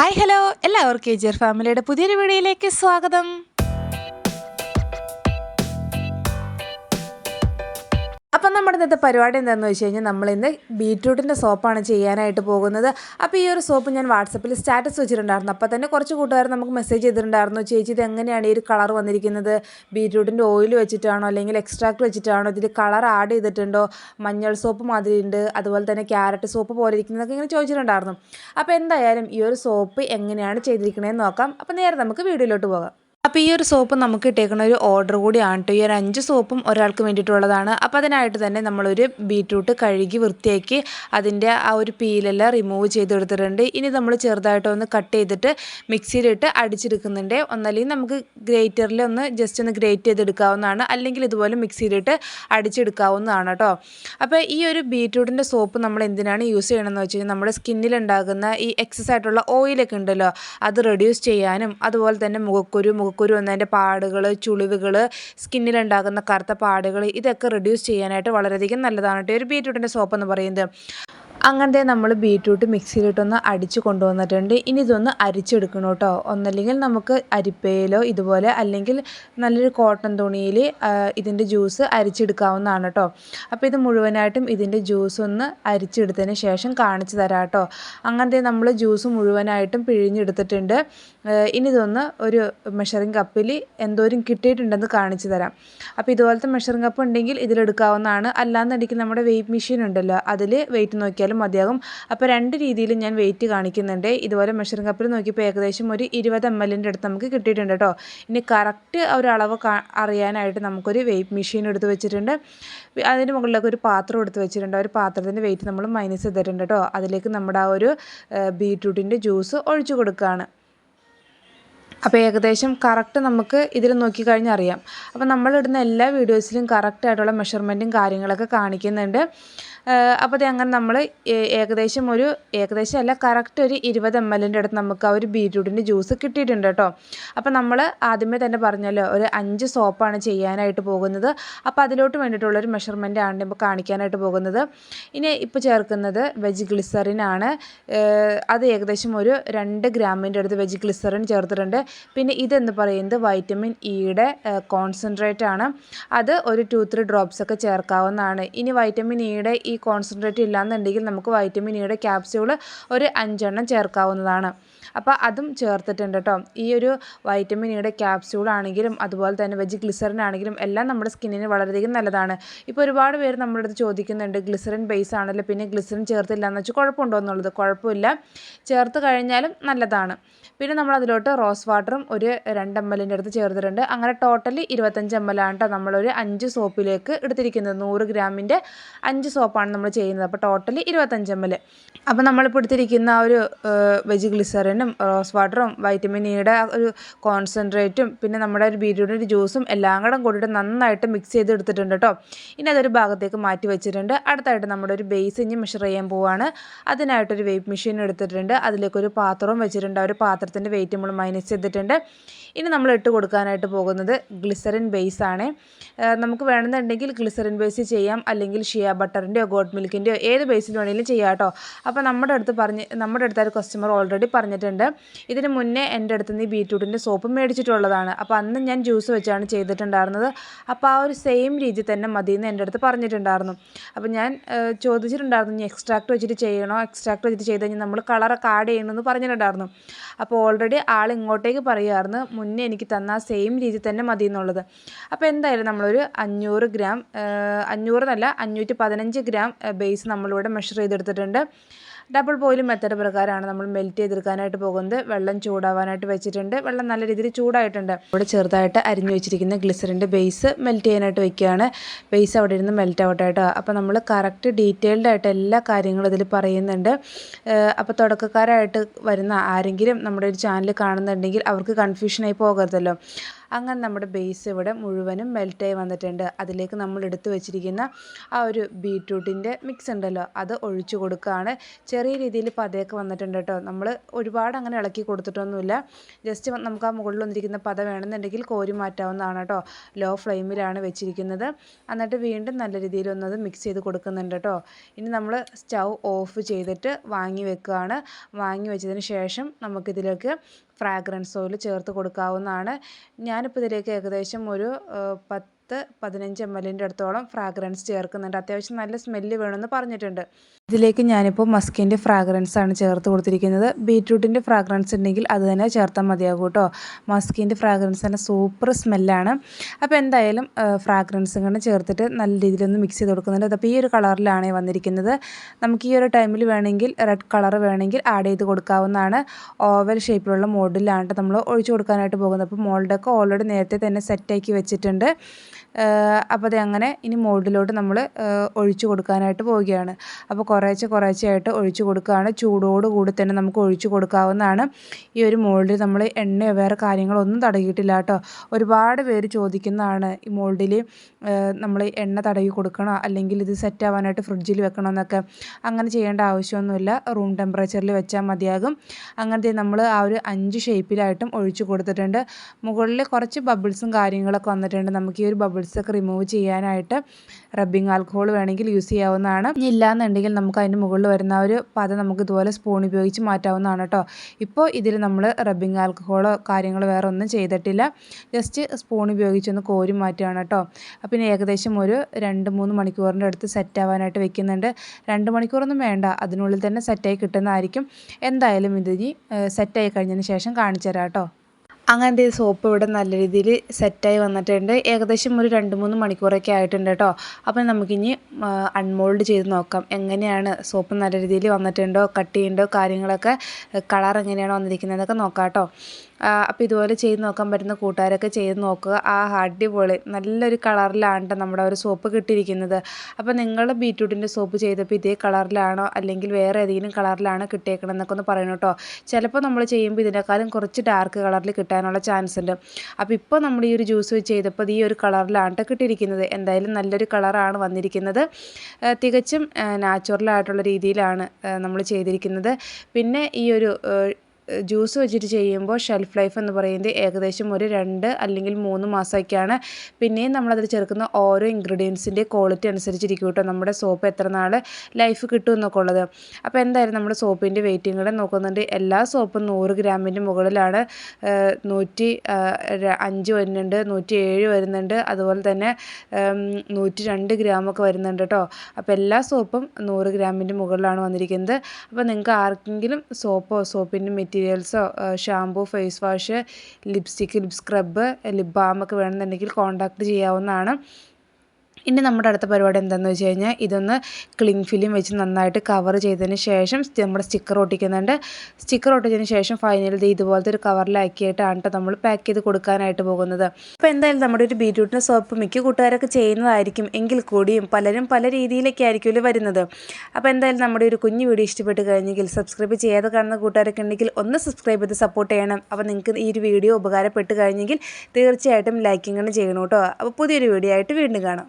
Hi hello എല്ലാവർക്കും എജിയർ ഫാമിലിയുടെ പുതിയൊരു വീഡിയോയിലേക്ക് സ്വാഗതം. അപ്പം നമ്മുടെ ഇന്നത്തെ പരിപാടി എന്താണെന്ന് വെച്ച് കഴിഞ്ഞാൽ നമ്മളിന്ന് ബീട്രൂട്ടിന്റെ സോപ്പാണ് ചെയ്യാനായിട്ട് പോകുന്നത്. അപ്പോൾ ഈ ഒരു സോപ്പ് ഞാൻ വാട്സപ്പിൽ സ്റ്റാറ്റസ് വെച്ചിട്ടുണ്ടായിരുന്നു. അപ്പോൾ തന്നെ കുറച്ച് കൂട്ടുകാർ നമുക്ക് മെസ്സേജ് ചെയ്തിട്ടുണ്ടായിരുന്നു. ചേച്ചി ഇത് എങ്ങനെയാണ് ഈ ഒരു കളർ വന്നിരിക്കുന്നത്? ബീട്രൂട്ടിന്റെ ഓയിൽ വെച്ചിട്ടാണോ അല്ലെങ്കിൽ എക്സ്ട്രാക്ട് വെച്ചിട്ടാണോ? ഇതിൽ കളർ ആഡ് ചെയ്തിട്ടുണ്ടോ? മഞ്ഞൾ സോപ്പ് മാതിരി ഉണ്ട്. അതുപോലെ തന്നെ ക്യാരറ്റ് സോപ്പ് പോലെ ഇരിക്കുന്നതൊക്കെ ഇങ്ങനെ ചോദിച്ചിട്ടുണ്ടായിരുന്നു. അപ്പോൾ എന്തായാലും ഈ ഒരു സോപ്പ് എങ്ങനെയാണ് ചെയ്തിരിക്കണതെന്ന് നോക്കാം. അപ്പോൾ നേരെ നമുക്ക് വീഡിയോയിലോട്ട് പോകാം. അപ്പോൾ ഈ ഒരു സോപ്പ് നമുക്ക് ഇട്ടേക്കുന്ന ഒരു ഓർഡർ കൂടിയാണ് കേട്ടോ ഈ ഒരു അഞ്ച് സോപ്പും ഒരാൾക്ക് വേണ്ടിയിട്ടുള്ളതാണ്. അപ്പോൾ അതിനായിട്ട് തന്നെ നമ്മളൊരു ബീറ്റ്റൂട്ട് കഴുകി വൃത്തിയാക്കി അതിന്റെ ആ ഒരു പീലെല്ലാം റിമൂവ് ചെയ്തെടുത്തിട്ടുണ്ട് ഇനി നമ്മൾ ചെറുതായിട്ട് ഒന്ന് കട്ട് ചെയ്തിട്ട് മിക്സിയിലിട്ട് അടിച്ചെടുക്കുന്നുണ്ട്. ഒന്നല്ലെങ്കിൽ നമുക്ക് ഗ്രേറ്ററിൽ ഒന്ന് ജസ്റ്റ് ഒന്ന് ഗ്രേറ്റ് ചെയ്തെടുക്കാവുന്നതാണ്. അല്ലെങ്കിൽ ഇതുപോലെ മിക്സിയിലിട്ട് അടിച്ചെടുക്കാവുന്നതാണ് കേട്ടോ അപ്പോൾ ഈ ഒരു ബീട്രൂട്ടിന്റെ സോപ്പ് നമ്മൾ എന്തിനാണ് യൂസ് ചെയ്യണമെന്ന് വെച്ച് കഴിഞ്ഞാൽ നമ്മുടെ സ്കിന്നിലുണ്ടാകുന്ന ഈ എക്സസ് ആയിട്ടുള്ള ഓയിലൊക്കെ ഉണ്ടല്ലോ അത് റെഡ്യൂസ് ചെയ്യാനും അതുപോലെ തന്നെ മുഖക്കുരു മുഖക്കുരു വന്നതിന്റെ പാടുകൾ ചുളിവുകൾ സ്കിന്നിലുണ്ടാകുന്ന കറുത്ത പാടുകൾ ഇതൊക്കെ റെഡ്യൂസ് ചെയ്യാനായിട്ട് വളരെയധികം നല്ലതാണ് കേട്ടോ. ഒരു ബീറ്റ്റൂട്ടിന്റെ സോപ്പ് എന്ന് പറയുന്നത്. അങ്ങനത്തെ നമ്മൾ ബീറ്റ്റൂട്ട് മിക്സിയിലിട്ടൊന്ന് അടിച്ച് കൊണ്ടുവന്നിട്ടുണ്ട്. ഇനി ഇതൊന്ന് അരിച്ചെടുക്കണം കേട്ടോ. ഒന്നല്ലെങ്കിൽ നമുക്ക് അരിപ്പയിലോ ഇതുപോലെ അല്ലെങ്കിൽ നല്ലൊരു കോട്ടൺ തുണിയിൽ ഇതിന്റെ ജ്യൂസ് അരിച്ചെടുക്കാവുന്നതാണ് കേട്ടോ. അപ്പോൾ ഇത് മുഴുവനായിട്ടും ഇതിന്റെ ജ്യൂസ് ഒന്ന് അരിച്ചെടുത്തതിന് ശേഷം കാണിച്ചു തരാം കേട്ടോ. അങ്ങനത്തെ നമ്മൾ ജ്യൂസ് മുഴുവനായിട്ടും പിഴിഞ്ഞെടുത്തിട്ടുണ്ട്. ഇനി ഇതൊന്ന് ഒരു മെഷറിംഗ് കപ്പിൽ എന്തോരും കിട്ടിയിട്ടുണ്ടെന്ന് കാണിച്ചു തരാം. അപ്പോൾ ഇതുപോലത്തെ മെഷറിംഗ് കപ്പ് ഉണ്ടെങ്കിൽ ഇതിലെടുക്കാവുന്നതാണ്. അല്ലാന്നുണ്ടെങ്കിൽ നമ്മുടെ വെയിറ്റ് മെഷീൻ ഉണ്ടല്ലോ അതിൽ വെയിറ്റ് നോക്കിയാൽ നോക്കിയാലും മതിയാകും. അപ്പോൾ രണ്ട് രീതിയിലും ഞാൻ വെയിറ്റ് കാണിക്കുന്നുണ്ട്. ഇതുപോലെ മെഷറിംഗ് കപ്പിൽ നോക്കിയപ്പോൾ ഏകദേശം ഒരു ഇരുപത് എം എല്ലിന്റെ അടുത്ത് നമുക്ക് കിട്ടിയിട്ടുണ്ട് കേട്ടോ ഇനി കറക്റ്റ് ഒരു അളവ് അറിയാനായിട്ട് നമുക്കൊരു വെയിറ്റ് മെഷീൻ എടുത്ത് വെച്ചിട്ടുണ്ട്. അതിന് മുകളിലേക്ക് ഒരു പാത്രം എടുത്ത് വെച്ചിട്ടുണ്ട്. ഒരു പാത്രത്തിന്റെ വെയിറ്റ് നമ്മൾ മൈനസ് ചെയ്തിട്ടുണ്ട് കേട്ടോ അതിലേക്ക് നമ്മുടെ ആ ഒരു ബീട്രൂട്ടിന്റെ ജ്യൂസ് ഒഴിച്ചു കൊടുക്കുകയാണ് അപ്പോൾ ഏകദേശം കറക്റ്റ് നമുക്ക് ഇതിൽ നോക്കിക്കഴിഞ്ഞാൽ അറിയാം. അപ്പോൾ നമ്മളിടുന്ന എല്ലാ വീഡിയോസിലും കറക്റ്റായിട്ടുള്ള മെഷർമെന്റും കാര്യങ്ങളൊക്കെ കാണിക്കുന്നുണ്ട്. അപ്പോൾ അത് അങ്ങനെ നമ്മൾ ഏകദേശം ഒരു ഏകദേശം അല്ല കറക്റ്റ് ഒരു ഇരുപത് എം എല്ലിന്റെ അടുത്ത് നമുക്ക് ആ ഒരു ബീറ്റ്റൂട്ടിന്റെ ജ്യൂസ് കിട്ടിയിട്ടുണ്ട് കേട്ടോ. അപ്പോൾ നമ്മൾ ആദ്യമേ തന്നെ പറഞ്ഞല്ലോ ഒരു അഞ്ച് സോപ്പാണ് ചെയ്യാനായിട്ട് പോകുന്നത്. അപ്പോൾ അതിലോട്ട് വേണ്ടിയിട്ടുള്ളൊരു മെഷർമെന്റ് ആണ് ഇപ്പോൾ കാണിക്കാനായിട്ട് പോകുന്നത്. ഇനി ഇപ്പോൾ ചേർക്കുന്നത് വെജ് ഗ്ലിസറിനാണ് അത് ഏകദേശം ഒരു രണ്ട് ഗ്രാമിന്റെ അടുത്ത് വെജ് ഗ്ലിസറിൻ ചേർത്തിട്ടുണ്ട്. പിന്നെ ഇതെന്ന് പറയുന്നത് വൈറ്റമിൻ ഇയുടെ കോൺസെൻട്രേറ്റ് ആണ്. അത് ഒരു ടു ത്രീ ഡ്രോപ്സ് ഒക്കെ ചേർക്കാവുന്നതാണ്. ഇനി വൈറ്റമിൻ ഇയുടെ ഈ കോൺസെൻട്രേറ്റ് ഇല്ലാന്നുണ്ടെങ്കിൽ നമുക്ക് വൈറ്റമിൻ ഇയുടെ ക്യാപ്സ്യൂൾ ഒരു അഞ്ചെണ്ണം ചേർക്കാവുന്നതാണ്. അപ്പോൾ അതും ചേർത്തിട്ടുണ്ട് കേട്ടോ ഈ ഒരു വൈറ്റമിൻ ഇയുടെ ക്യാപ്സ്യൂൾ ആണെങ്കിലും അതുപോലെ തന്നെ വെജ് ഗ്ലിസറിൻ ആണെങ്കിലും എല്ലാം നമ്മുടെ സ്കിന്നിന് വളരെയധികം നല്ലതാണ്. ഇപ്പോൾ ഒരുപാട് പേര് നമ്മുടെ അടുത്ത് ചോദിക്കുന്നുണ്ട് ഗ്ലിസറിൻ ബേസ് ആണല്ലോ പിന്നെ ഗ്ലിസറിൻ ചേർത്തില്ല എന്ന് വെച്ചാൽ കുഴപ്പമുണ്ടോ എന്നുള്ളത്? കുഴപ്പമില്ല. ചേർത്ത് കഴിഞ്ഞാലും നല്ലതാണ്. പിന്നെ നമ്മൾ അതിലോട്ട് റോസ് വാട്ടറും ഒരു രണ്ട് എം എല്ലിന്റെ അടുത്ത് ചേർത്തിട്ടുണ്ട്. അങ്ങനെ ടോട്ടലി ഇരുപത്തഞ്ച് എം എൽ ആണ് കേട്ടോ നമ്മളൊരു അഞ്ച് സോപ്പിലേക്ക് എടുത്തിരിക്കുന്നത്. നൂറ് ഗ്രാമിന്റെ അഞ്ച് സോപ്പാണ് നമ്മൾ ചെയ്യുന്നത്. അപ്പോൾ ടോട്ടലി ഇരുപത്തഞ്ച് എം എൽ അപ്പോൾ നമ്മളിപ്പോൾ എടുത്തിരിക്കുന്ന ആ ഒരു വെജ് ഗ്ലിസറിനും റോസ് വാട്ടറും വൈറ്റമിൻ ഇയുടെ ഒരു കോൺസെൻട്രേറ്റും പിന്നെ നമ്മുടെ ഒരു ബീറ്റ്റൂട്ടിന്റെ ജ്യൂസും എല്ലാം കൂടെ കൂടിയിട്ട് നന്നായിട്ട് മിക്സ് ചെയ്ത് എടുത്തിട്ടുണ്ട് കേട്ടോ ഇനി അതൊരു ഭാഗത്തേക്ക് മാറ്റി വെച്ചിട്ടുണ്ട്. അടുത്തായിട്ട് നമ്മുടെ ഒരു ബേസ് ഇനി മെഷർ ചെയ്യാൻ പോവുകയാണ് അതിനായിട്ടൊരു വെയ്റ്റ് മെഷീൻ എടുത്തിട്ടുണ്ട്. അതിലേക്കൊരു പാത്രവും വെച്ചിട്ടുണ്ട്. ആ ഒരു പാത്രത്തിന്റെ വെയിറ്റ് നമ്മൾ മൈനസ് ചെയ്തിട്ടുണ്ട്. ഇനി നമ്മൾ ഇട്ട് കൊടുക്കാനായിട്ട് പോകുന്നത് ഗ്ലിസറിൻ ബേസ് ആണ്. നമുക്ക് വേണമെന്നുണ്ടെങ്കിൽ ഗ്ലിസറിൻ ബേസ് ചെയ്യാം. അല്ലെങ്കിൽ ഷിയ ബട്ടറിന്റെയോ ഗോട്ട് മിൽക്കിന്റെയോ ഏത് ബേസിൽ വേണമെങ്കിലും ചെയ്യാം കേട്ടോ അപ്പോൾ നമ്മുടെ അടുത്ത് പറഞ്ഞ് നമ്മുടെ അടുത്ത ഒരു കസ്റ്റമർ ഓൾറെഡി പറഞ്ഞിട്ടുണ്ട്. ഇതിന് മുന്നേ എന്റെ അടുത്ത് നിന്ന് ഈ ബീറ്റ്റൂട്ടിന്റെ സോപ്പ് മേടിച്ചിട്ടുള്ളതാണ്. അപ്പോൾ അന്ന് ഞാൻ ജ്യൂസ് വെച്ചാണ് ചെയ്തിട്ടുണ്ടായിരുന്നത്. അപ്പോൾ ആ ഒരു സെയിം രീതി തന്നെ മതി എന്ന് എന്റെ അടുത്ത് പറഞ്ഞിട്ടുണ്ടായിരുന്നു. അപ്പോൾ ഞാൻ ചോദിച്ചിട്ടുണ്ടായിരുന്നു ഇനി എക്സ്ട്രാക്ട് വെച്ചിട്ട് ചെയ്യണോ? എക്സ്ട്രാക്ട് വെച്ചിട്ട് ചെയ്ത് കഴിഞ്ഞാൽ നമ്മൾ കളറൊക്കെ ആഡ് ചെയ്യണമെന്ന് പറഞ്ഞിട്ടുണ്ടായിരുന്നു. അപ്പോൾ ഓൾറെഡി ആൾ ഇങ്ങോട്ടേക്ക് പറയുമായിരുന്നു മുന്നേ എനിക്ക് തന്ന ആ സെയിം രീതി തന്നെ മതി എന്നുള്ളത്. അപ്പോൾ എന്തായാലും നമ്മളൊരു അഞ്ഞൂറ് ഗ്രാം അഞ്ഞൂറ് എന്നല്ല അഞ്ഞൂറ്റി പതിനഞ്ച് ഗ്രാം ബേസ് നമ്മളിവിടെ മെഷർ ചെയ്തെടുത്തിട്ടുണ്ട്. ഡബിൾ ബോയിലും മെത്തേഡ് പ്രകാരമാണ് നമ്മൾ മെൽറ്റ് ചെയ്തെടുക്കാനായിട്ട് പോകുന്നത്. വെള്ളം ചൂടാവാനായിട്ട് വെച്ചിട്ടുണ്ട്. വെള്ളം നല്ല രീതിയിൽ ചൂടായിട്ടുണ്ട്. ഇവിടെ ചെറുതായിട്ട് അരിഞ്ഞു വെച്ചിരിക്കുന്ന ഗ്ലിസറിന്റെ ബേസ് മെൽറ്റ് ചെയ്യാനായിട്ട് വെക്കുകയാണ്. ബേസ് അവിടെ ഇരുന്ന് മെൽറ്റ് ആവട്ടെ കേട്ടോ. അപ്പോൾ നമ്മൾ കറക്റ്റ് ഡീറ്റെയിൽഡ് ആയിട്ട് എല്ലാ കാര്യങ്ങളും ഇതിൽ പറയുന്നുണ്ട്. അപ്പോൾ തുടക്കക്കാരായിട്ട് വരുന്ന ആരെങ്കിലും നമ്മുടെ ഒരു ചാനൽ കാണുന്നുണ്ടെങ്കിൽ അവർക്ക് കൺഫ്യൂഷനായി പോകരുതല്ലോ. അങ്ങനെ നമ്മുടെ ബേസ് ഇവിടെ മുഴുവനും മെൽറ്റായി വന്നിട്ടുണ്ട്. അതിലേക്ക് നമ്മൾ എടുത്തു വെച്ചിരിക്കുന്ന ആ ഒരു ബീട്രൂട്ടിന്റെ മിക്സ് ഉണ്ടല്ലോ അത് ഒഴിച്ചു കൊടുക്കുകയാണ്. ചെറിയ രീതിയിൽ പതയൊക്കെ വന്നിട്ടുണ്ട് കേട്ടോ. നമ്മൾ ഒരുപാട് അങ്ങനെ ഇളക്കി കൊടുത്തിട്ടൊന്നുമില്ല. ജസ്റ്റ് നമുക്ക് ആ മുകളിൽ വന്നിരിക്കുന്ന പത വേണമെന്നുണ്ടെങ്കിൽ കോരി മാറ്റാവുന്നതാണ് കേട്ടോ. ലോ ഫ്ലെയിമിലാണ് വെച്ചിരിക്കുന്നത്. എന്നിട്ട് വീണ്ടും നല്ല രീതിയിൽ ഒന്നത് മിക്സ് ചെയ്ത് കൊടുക്കുന്നുണ്ട് കേട്ടോ. ഇനി നമ്മൾ സ്റ്റൗ ഓഫ് ചെയ്തിട്ട് വാങ്ങി വെക്കുകയാണ്. വാങ്ങി വെച്ചതിന് ശേഷം നമുക്കിതിലേക്ക് ഫ്രാഗ്രൻസ് ഓയിൽ ചേർത്ത് കൊടുക്കാവുന്നതാണ്. ഞാനിപ്പോൾ ഇതിലേക്ക് ഏകദേശം ഒരു പത്ത് പതിനഞ്ച് എം എല്ലിന്റെ അടുത്തോളം ഫ്രാഗ്രൻസ് ചേർക്കുന്നുണ്ട്. അത്യാവശ്യം നല്ല സ്മെല്ല് വേണമെന്ന് പറഞ്ഞിട്ടുണ്ട്. ഇതിലേക്ക് ഞാനിപ്പോൾ മസ്കിന്റെ ഫ്രാഗ്രൻസ് ആണ് ചേർത്ത് കൊടുത്തിരിക്കുന്നത്. ബീറ്റ്റൂട്ടിന്റെ ഫ്രാഗ്രൻസ് ഉണ്ടെങ്കിൽ അത് തന്നെ ചേർത്താൽ മതിയാകും കേട്ടോ. മസ്കിന്റെ ഫ്രാഗ്രൻസ് തന്നെ സൂപ്പർ സ്മെല്ലാണ്. അപ്പോൾ എന്തായാലും ഫ്രാഗ്രൻസ് ഇങ്ങനെ ചേർത്തിട്ട് നല്ല രീതിയിലൊന്ന് മിക്സ് ചെയ്ത് കൊടുക്കുന്നുണ്ട്. അപ്പോൾ ഈ ഒരു കളറിലാണ് വന്നിരിക്കുന്നത്. നമുക്ക് ഈ ഒരു ടൈമിൽ വേണമെങ്കിൽ റെഡ് കളർ വേണമെങ്കിൽ ആഡ് ചെയ്ത് കൊടുക്കാവുന്നതാണ്. ഓവൽ ഷേപ്പിലുള്ള മോഡിലാണ് നമ്മൾ ഒഴിച്ചു കൊടുക്കാനായിട്ട് പോകുന്നത്. അപ്പോൾ മോൾഡൊക്കെ ഓൾറെഡി നേരത്തെ തന്നെ സെറ്റാക്കി വെച്ചിട്ടുണ്ട്. അപ്പോൾ അത് അങ്ങനെ ഇനി മോൾഡിലോട്ട് നമ്മൾ ഒഴിച്ചു കൊടുക്കാനായിട്ട് പോവുകയാണ്. അപ്പോൾ കുറേശ്ശെ കുറേശ്ശെയായിട്ട് ഒഴിച്ചു കൊടുക്കുകയാണ്. ചൂടോട് കൂടി തന്നെ നമുക്ക് ഒഴിച്ചു കൊടുക്കാവുന്നതാണ്. ഈ ഒരു മോൾഡിൽ നമ്മൾ എണ്ണയോ വേറെ കാര്യങ്ങളൊന്നും തടകിയിട്ടില്ല കേട്ടോ. ഒരുപാട് പേര് ചോദിക്കുന്നതാണ് ഈ മോൾഡിൽ നമ്മൾ എണ്ണ തടവി കൊടുക്കണോ? അല്ലെങ്കിൽ ഇത് സെറ്റ് ആവാനായിട്ട് ഫ്രിഡ്ജിൽ വെക്കണോ എന്നൊക്കെ. അങ്ങനെ ചെയ്യേണ്ട ആവശ്യമൊന്നുമില്ല. റൂം ടെമ്പറേച്ചറിൽ വെച്ചാൽ മതിയാകും. അങ്ങനത്തെ നമ്മൾ ആ ഒരു അഞ്ച് ഷേപ്പിലായിട്ടും ഒഴിച്ചു കൊടുത്തിട്ടുണ്ട്. മുകളിൽ കുറച്ച് ബബിൾസും കാര്യങ്ങളൊക്കെ വന്നിട്ടുണ്ട്. നമുക്ക് ഈ ഒരു ബബിൾസൊക്കെ റിമൂവ് ചെയ്യാനായിട്ട് റബ്ബിംഗ് ആൽക്കഹോൾ വേണമെങ്കിൽ യൂസ് ചെയ്യാവുന്നതാണ്. ഇല്ലാന്നുണ്ടെങ്കിൽ നമുക്ക് അതിന് മുകളിൽ വരുന്ന ഒരു പത നമുക്ക് ഇതുപോലെ സ്പൂൺ ഉപയോഗിച്ച് മാറ്റാവുന്നതാണ് കേട്ടോ ഇപ്പോൾ ഇതിൽ നമ്മൾ റബ്ബിംഗ് ആൽക്കഹോളോ കാര്യങ്ങളോ വേറെ ഒന്നും ചെയ്തിട്ടില്ല. ജസ്റ്റ് സ്പൂൺ ഉപയോഗിച്ചൊന്ന് കോരി മാറ്റുകയാണ് കേട്ടോ പിന്നെ ഏകദേശം ഒരു രണ്ട് മൂന്ന് മണിക്കൂറിന്റെ അടുത്ത് സെറ്റ് ആവാനായിട്ട് വെക്കുന്നുണ്ട്. രണ്ട് മണിക്കൂറൊന്നും വേണ്ട. അതിനുള്ളിൽ തന്നെ സെറ്റായി കിട്ടുന്നതായിരിക്കും. എന്തായാലും ഇതിനി സെറ്റായി കഴിഞ്ഞതിന് ശേഷം കാണിച്ചു തരാം കേട്ടോ അങ്ങനത്തെ സോപ്പ് ഇവിടെ നല്ല രീതിയിൽ സെറ്റായി വന്നിട്ടുണ്ട്. ഏകദേശം ഒരു രണ്ട് മൂന്ന് മണിക്കൂറൊക്കെ ആയിട്ടുണ്ട് കേട്ടോ അപ്പം നമുക്കിനി അൺമോൾഡ് ചെയ്ത് നോക്കാം. എങ്ങനെയാണ് സോപ്പ് നല്ല രീതിയിൽ വന്നിട്ടുണ്ടോ കട്ട് ചെയ്യുന്നുണ്ടോ കാര്യങ്ങളൊക്കെ കളർ എങ്ങനെയാണ് വന്നിരിക്കുന്നതെന്നൊക്കെ നോക്കാം കേട്ടോ അപ്പോൾ ഇതുപോലെ ചെയ്ത് നോക്കാൻ പറ്റുന്ന കൂട്ടുകാരൊക്കെ ചെയ്ത് നോക്കുക. ആ അടിപൊളി. നല്ലൊരു കളറിലാണ് നമ്മുടെ ഒരു സോപ്പ് കിട്ടിയിരിക്കുന്നത്. അപ്പോൾ നിങ്ങൾ ബീറ്റ്റൂട്ടിന്റെ സോപ്പ് ചെയ്തപ്പോൾ ഇതേ കളറിലാണോ? അല്ലെങ്കിൽ വേറെ ഏതെങ്കിലും കളറിലാണോ കിട്ടിയേക്കണമെന്നൊക്കെ ഒന്ന് പറയണം കേട്ടോ. ചിലപ്പോൾ നമ്മൾ ചെയ്യുമ്പോൾ ഇതിനേക്കാളും കുറച്ച് ഡാർക്ക് കളറിൽ കിട്ടാനുള്ള ചാൻസ് ഉണ്ട്. അപ്പോൾ ഇപ്പോൾ നമ്മൾ ഈ ഒരു ജ്യൂസ് ചെയ്തപ്പോൾ ഈ ഒരു കളറിലാണ് കിട്ടിയിരിക്കുന്നത്. എന്തായാലും നല്ലൊരു കളറാണ് വന്നിരിക്കുന്നത്. തികച്ചും നാച്ചുറലായിട്ടുള്ള രീതിയിലാണ് നമ്മൾ ചെയ്തിരിക്കുന്നത്. പിന്നെ ഈ ഒരു ജ്യൂസ് വെച്ചിട്ട് ചെയ്യുമ്പോൾ ഷെൽഫ് ലൈഫ് എന്ന് പറയുന്നത് ഏകദേശം ഒരു രണ്ട് അല്ലെങ്കിൽ മൂന്ന് മാസമൊക്കെയാണ്. പിന്നെയും നമ്മളതിൽ ചേർക്കുന്ന ഓരോ ഇൻഗ്രീഡിയൻസിന്റെ ക്വാളിറ്റി അനുസരിച്ചിരിക്കും കേട്ടോ നമ്മുടെ സോപ്പ് എത്ര നാൾ ലൈഫ് കിട്ടും എന്നൊക്കെ ഉള്ളത്. അപ്പോൾ എന്തായാലും നമ്മുടെ സോപ്പിന്റെ വെയിറ്റിംഗ് കൂടെ നോക്കുന്നുണ്ട്. എല്ലാ സോപ്പും നൂറ് ഗ്രാമിന്റെ മുകളിലാണ്. നൂറ്റി അഞ്ച് വരുന്നുണ്ട് നൂറ്റി ഏഴ് വരുന്നുണ്ട്. അതുപോലെ തന്നെ നൂറ്റി രണ്ട് ഗ്രാമൊക്കെ വരുന്നുണ്ട് കേട്ടോ. അപ്പോൾ എല്ലാ സോപ്പും നൂറ് ഗ്രാമിന്റെ മുകളിലാണ് വന്നിരിക്കുന്നത്. അപ്പോൾ നിങ്ങൾക്ക് ആർക്കെങ്കിലും സോപ്പോ സോപ്പിന്റെ material മെറ്റീരിയൽസോ shampoo face wash lipstick lip scrub lip ബാമൊക്കെ വേണമെന്നുണ്ടെങ്കിൽ കോൺടാക്ട് ചെയ്യാവുന്നതാണ്. ഇനി നമ്മുടെ അടുത്ത പരിപാടി എന്താണെന്ന് വെച്ച് കഴിഞ്ഞാൽ ഇതൊന്ന് ക്ലിങ് ഫിലിം വെച്ച് നന്നായിട്ട് കവർ ചെയ്തതിന് ശേഷം നമ്മുടെ സ്റ്റിക്കർ ഒട്ടിക്കുന്നുണ്ട്. സ്റ്റിക്കർ ഒട്ടിച്ചതിന് ശേഷം ഫൈനലി ഇത് ഇതുപോലത്തെ ഒരു കവറിലാക്കിയിട്ടാണ് കേട്ടോ നമ്മൾ പാക്ക് ചെയ്ത് കൊടുക്കാനായിട്ട് പോകുന്നത്. അപ്പോൾ എന്തായാലും നമ്മുടെ ഒരു ബീറ്റ്റൂട്ടിന്റെ സോപ്പ് മിക്ക കൂട്ടുകാരൊക്കെ ചെയ്യുന്നതായിരിക്കും. എങ്കിൽ കൂടിയും പലരും പല രീതിയിലൊക്കെ ആയിരിക്കുമല്ലോ വരുന്നത്. അപ്പോൾ എന്തായാലും നമ്മുടെ ഒരു കുഞ്ഞു വീഡിയോ ഇഷ്ടപ്പെട്ട് കഴിഞ്ഞെങ്കിൽ സബ്സ്ക്രൈബ് ചെയ്യാതെ കാണുന്ന കൂട്ടുകാരൊക്കെ ഉണ്ടെങ്കിൽ ഒന്ന് സബ്സ്ക്രൈബ് ചെയ്ത് സപ്പോർട്ട് ചെയ്യണം. അപ്പോൾ നിങ്ങൾക്ക് ഈ ഒരു വീഡിയോ ഉപകാരപ്പെട്ട് കഴിഞ്ഞെങ്കിൽ തീർച്ചയായിട്ടും ലൈക്കിങ്ങനെ ചെയ്യണം കേട്ടോ അപ്പോൾ പുതിയൊരു വീഡിയോ ആയിട്ട് വീണ്ടും കാണാം.